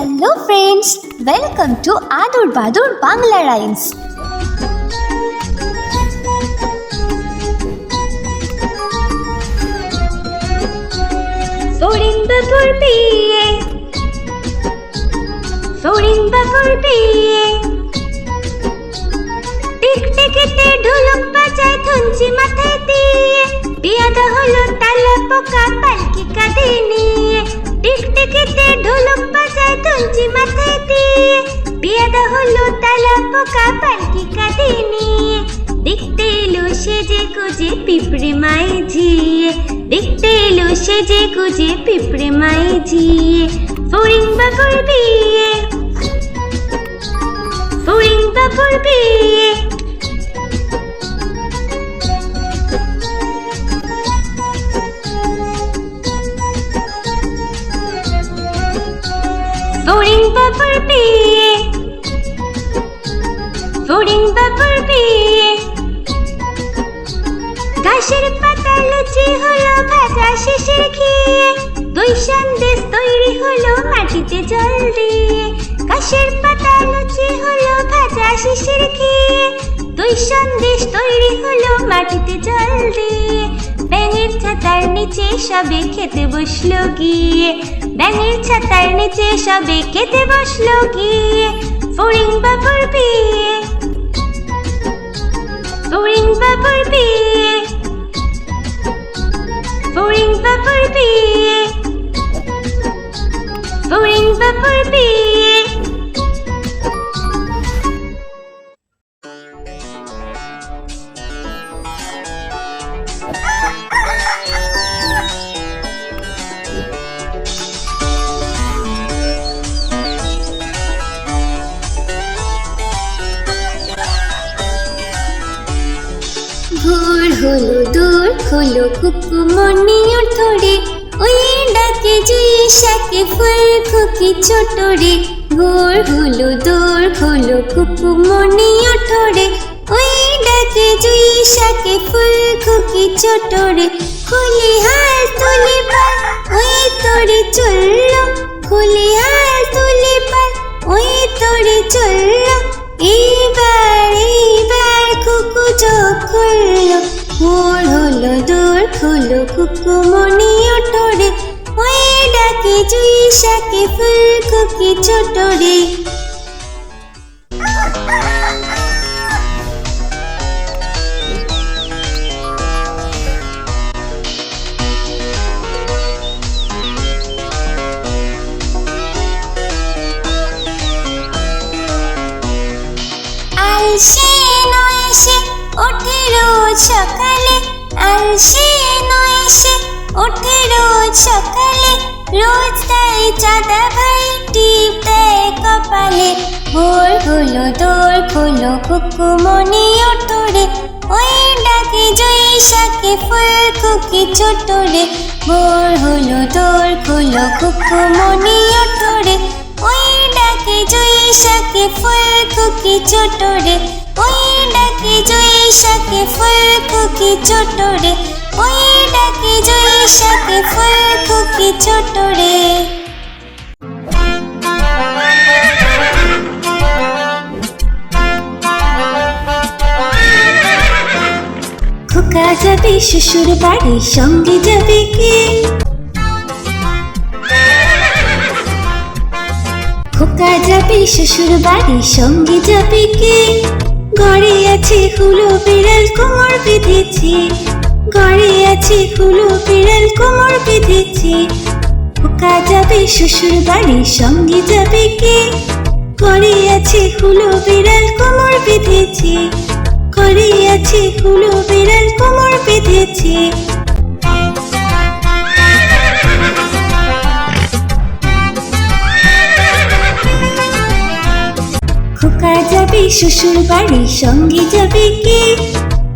Hello friends welcome to Adur Badur Bangla rhymes বিয়ে ফড়িং বাবুর বিয়ে টিকটিকিতে ঢোলক বাজায় ধুনচি মাথায় দিয়ে বিয়াদা হলো তালা পোকা পালকি কাঁধে নিয়ে টিকটিকিতে ঢোলক বাজায় ধুনচি মাথায় দিয়ে। বিয়াদা হলো তালা পোকা পালকি কাঁধে নিয়ে। দেখতে এলো সেজে গুজে পিঁপড়ে মাই ঝিয়ে। দেখতে এলো সেজে গুজে পিঁপড়ে মাই ঝিয়ে। ফড়িং বাবুর বিয়ে। ফড়িং বাবুর বিয়ে। শেষের খেয়ে দুই সন্দেশ তৈরি হলো মাটিতে জল দিয়ে। ঘাসের পাতা লুচি হলো ভাজা খেয়ে দুই সন্দেশ তৈরি হলো মাটিতে জল দিয়ে। ব্যাঙের ছাতার নিচে সবে খেতে বসল গিয়ে। ব্যাঙের ছাতার নিচে সবে খেতে বসল গিয়ে। ফড়িং বাবুর বিয়ে ফড়িং বাবুর বিয়ে ভোর হলো দূর হলো কুকুমনি শাকে ফুল খুকি ছোট রে ভোর হলো দূর, হলো কুকুমনি ধরে ওই ডাকে জুই ফুল খুকি খুলি হাল তুলি পাল ওই তোরে চলল। খুলি হাল তুলি পাল ওই তোরে চলল। এইবার এইবার কুকু চোখ খুললো। মোর হলো দূর খুলো কুকু মনি ডাকে জুই শাকে ফুল কুকি ছোট রে রোজ তাই চাঁদা ভাই টিপ কপালে। ভোর হলো দোর খোলো কুকু মনি ওঠরে ওই ডাকে জয়ী শাকে ফুল কুকি ছোট রে ভোর হলো দোর খোলো কুকু মনি ওঠরে ওই ডাকে জয়ী শাকে ফুল কুকি ছোট রে ওই ডাকে জয়ী শাকে ফুল কুকি ছোট রে ওই ডাকে জয়ী শাকে ফুল কুকি ছোট রে? খোকা যাবে, শ্বশুর বাড়ি, সঙ্গে যাবে কে? খোকা যাবে, শ্বশুর বাড়ি, সঙ্গে যাবে কে? ঘরে আছে হুলো বিড়াল, কোমর বেঁধেছে। ঘরে আছে হুলো বিড়াল কোমর বেঁধেছে। খোকা যাবে শ্বশুর বাড়ি, সঙ্গে যাবে কে? ঘরে আছে হুলো বিড়াল কোমর বেঁধেছে। ঘরে আছে হুলো বিড়াল কোমর বেঁধেছে। খোকা যাবে শ্বশুর বাড়ি, সঙ্গে যাবে কে?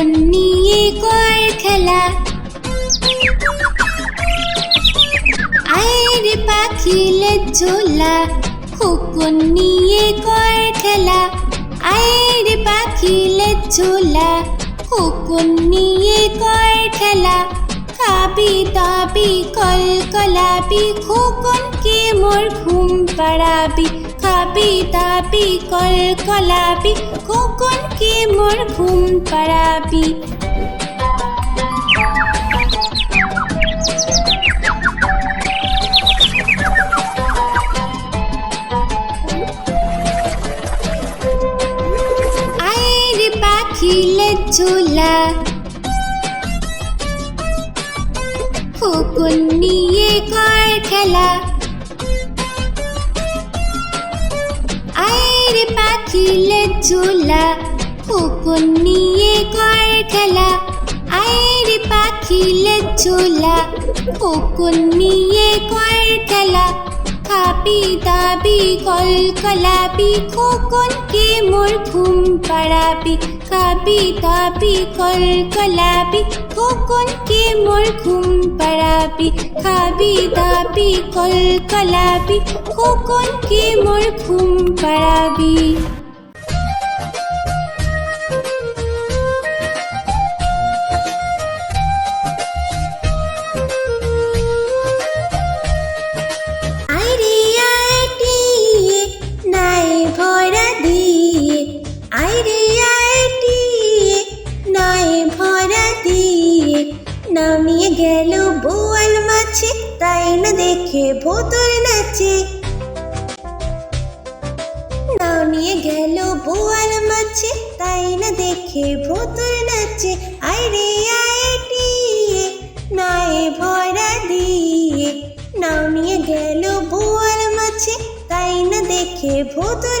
খোকন নিয়ে কর খেলা। আয়ের পাখিলে ঝোলা খোকন নিয়ে কর খেলা। আয়ের পাখিলে ঝোলা খোকন নিয়ে কর খেলা। খাবি দাবি কল কলাবি খোকন কে মোর পাড়াবি খাবি দাবি কল কলাবি খোকন কে মোর ঘুম পাড়াবি পাখিলে ঝোলা খোকন নিয়ে কর খেলা পাখিলে ঝোলা খোকন নিয়ে কর খেলা। আয়ের পাখিলে ঝোলা খোকন নিয়ে কর খেলা। খাবি দাবি কল কলাবি খোকন কে মোর ঘুম পাড়াবি? খাবি দাবি কল কলাবি খোকন কে মোর ঘুম পাড়াবি? খাবি দাবি কল কলাবি খোকন কে মোর ঘুম পাড়াবি? ভোতর নাচে। নিয়ে গেল বোয়াল মাছে, তাই না দেখে ভোতর নাচে। আইরে আইটিয়ে নাই ভরা দিয়ে। নাও নিয়ে গেল বোয়াল মাছে, তাই না দেখে ভোতর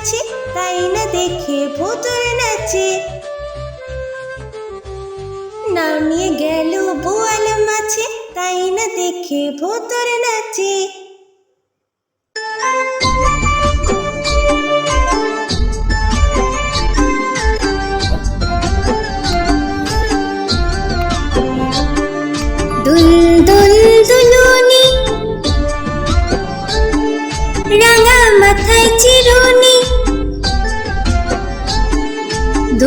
বোয়াল তাই না দেখে ভোতর নাচে। নামিয়ে গেল বোয়াল মাছে, তাই না দেখে ভোতর নাচে। রাঙা মাথায় চিরুনি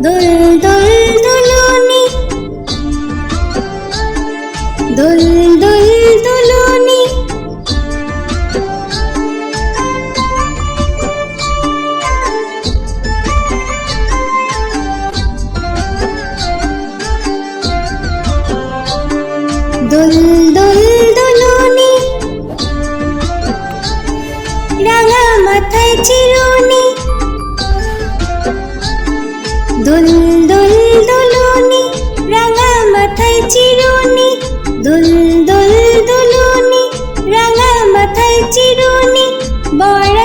দোল দুল দোলনি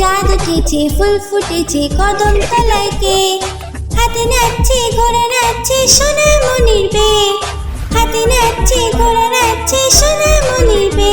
চাঁদ উঠেছে, ফুল ফুটেছে, কদম তলায় হাতে নাচছে, ঘোড়া নাচছে সোনা মনির বে হাতে নাচছে, ঘোড়া নাচছে সোনা মনির বে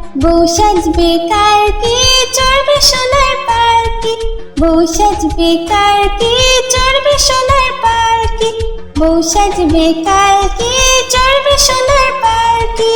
বউ সাজবে কালকে চড়বে সোনার পালকি বউ সাজবে কালকে চড়বে সোনার পালকি বউ সাজবে কালকে চড়বে সোনার পালকি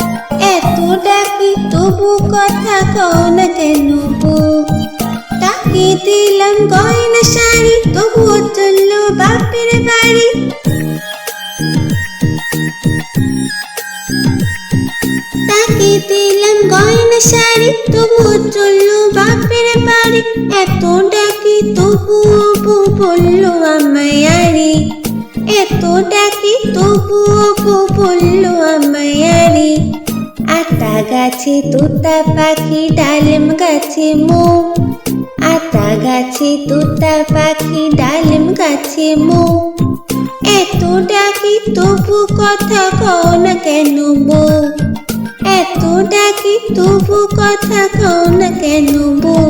এত ডাকি, তবু কথা কও না কেন তাকে দিলাম গয়না শাড়ি, তবুও চলল বাপের বাড়ি। তাকে দিলাম গয়না শাড়ি, তবুও চলল বাপের বাড়ি। এত ডাকি, তবুও বউ বলল আমায় আরে। এত ডাকি, তবুও বউ বলল আমায় আরে। আতা গাছে তোতা পাখি, ডালিম গাছে মো। আতা গাছে তোতা পাখি, ডালিম গাছে মো। এত ডাকি তবু কথা কও না কেন বউ এত ডাকি তবু কথা কও না কেন বউ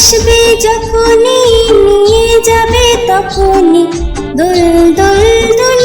আসবে যখনই নিয়ে যাবে তখনই। দোল দোল দুল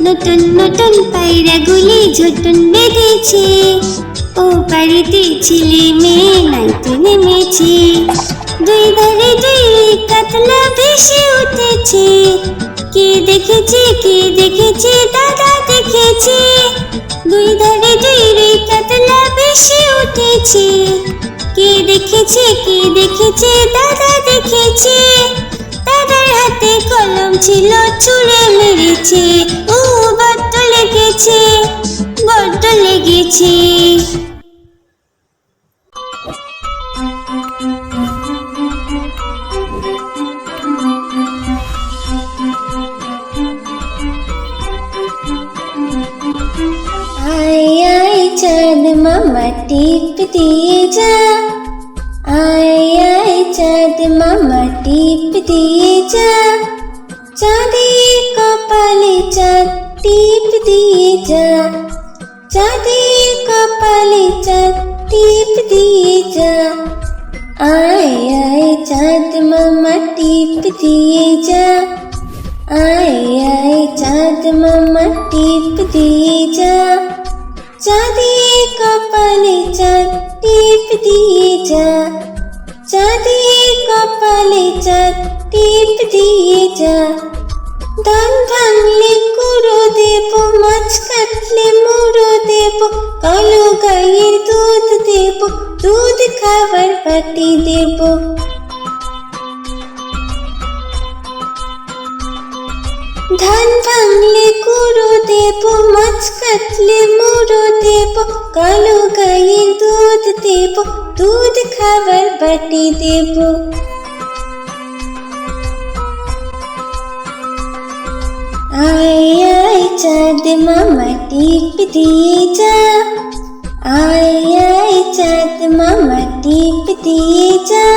নতুন নতুন পায়রাগুলি ঝুটুন বেঁধেছে। ও বাড়িতে ছেলে মেয়ে নাইতে নেমেছে। দুই ধারে দুই কাতলা ভেসে উঠেছে। কে দেখেছে কে দেখেছে, দাদা দেখেছে। দুই ধারে দুই রে কাতলা ভেসে উঠেছে। কে দেখেছে কে দেখেছে, দাদা দেখেছে। দাদার হাতে কলম ছিল ছুঁড়ে মেরেছে, ও বড্ড লেগেছে বড্ড লেগেছে। চাঁদ মামা টিপ দিয়ে যা। আয় চাঁদ মামা টিপ দিয়ে যা চাঁদের কপালে চাঁদ টিপ দিয়ে যা চাঁদের কপালে চাঁদ টিপ দিয়ে যা আয় আয় চাঁদ মামা টিপ দিয়ে যা আয় আয় চাঁদ মামা টিপ দিয়ে যা চাঁদের কপালে চাঁদ টিপ দিয়ে যা চাঁদের কপালে চাঁদ টিপ দিয়ে যা। ধান ভাঙলে কুড়ো দেব, মাছ কাটলে মুড়ো দেব, কালো গাইয়ের দুধ দেব, দুধ খাবার পাটি দেব। ধান ভাঙলে কুড়ো দেব, মাছ কাটলে মুড়ো দেব, কালো গাইয়ের দুধ দেব, দুধ খাবার বাটি দেব। আয় আয় চাঁদ মামা টিপ দিয়ে যা আয় আয় চাঁদ মামা টিপ দিয়ে যা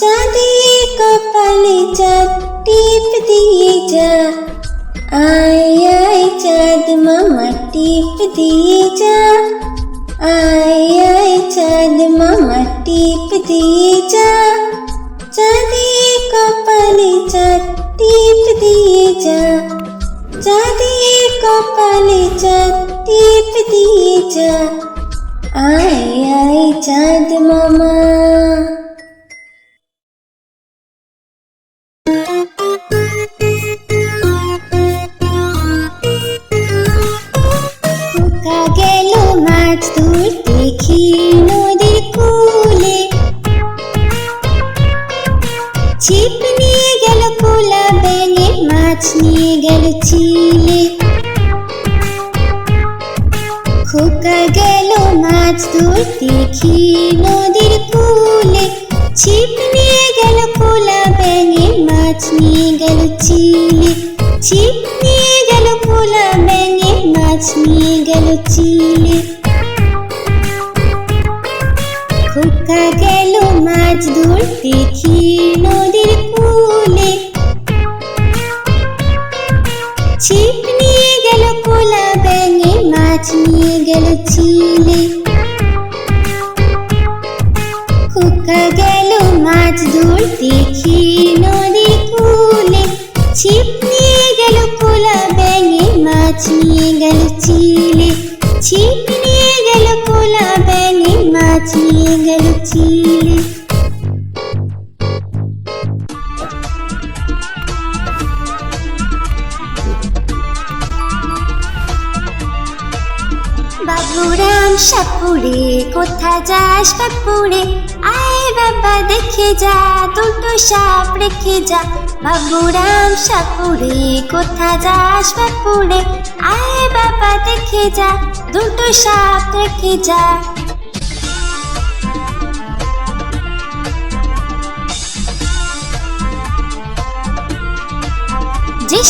চাঁদের কপালে চাঁদ টিপ দিয়ে যা আয় আয় চাঁদ মামা টিপ দিয়ে যা আয় আয় চাঁদ মামা টিপ দিয়ে যা চাঁদের কপালে চাঁদ টিপ দিয়ে যা চাঁদের কপালে চাঁদ টিপ দিয়ে যা আয় আয় চাঁদ মামা মাছ নিয়ে গেল খোকা গেল মাছ ধরতে দেখি নদীর কূলে। ছিপ নিয়ে গেল কোলা ব্যাঙে, মাছ নিয়ে গেল চিলে। ছিপ নিয়ে গেল কোলা ব্যাঙে, মাছ নিয়ে গেল চিলে। খোকা গেল মাছ ধরতে দেখি নদীর মাছ নিয়ে গেল চিলে খোকা গেল মাছ ধরতে দেখি নদীর কূলে ছিপ নিয়ে গেল কোলা ব্যাঙে, মাছ নিয়ে গেল চিলে। ছিপ নিয়ে গেল কোলা ব্যাঙে, মাছ নিয়ে গেল চিলে। বাপুরে আয় বাবা দেখে যা, দুটো সাপ রেখে যা। বাবুরাম সাপুরে, কোথা আয় বাবা দেখে যা, দুটো সাপ রেখে যা। যে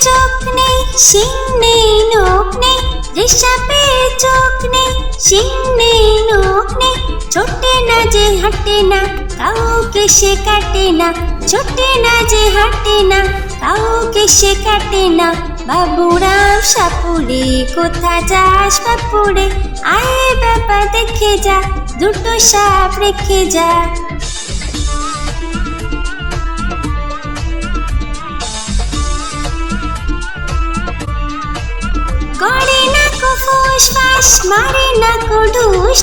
চোখ নেই শিং নেই নোখ নেই। যে চোখ নেই নেই ছোটে না যে হাঁটে না, কাউকে সে কাটে না। ছোটে না যে হাঁটে না, কাউকে সে কাটে না। বাবুরাম সাপুরে, কোথা যাস বাপুরে? আয় বাবা, দেখে যা, দুটো সাপ রেখে যা। করে না কো ফুস মারে না কো ঢুস।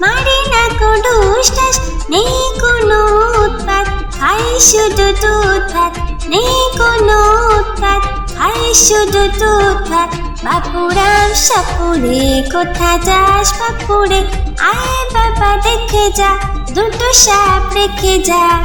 না না নেই উৎপাত শুধু দুধ নেই কোনো উৎপাত বাপুরাম সাপুরে কোথা যাস বাপুরে, আয় বাবা দেখে যা, দুটো সাপ রেখে যা।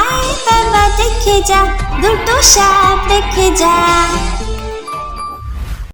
আয় বাবা দেখে যা দুটো সাপ দেখে যা।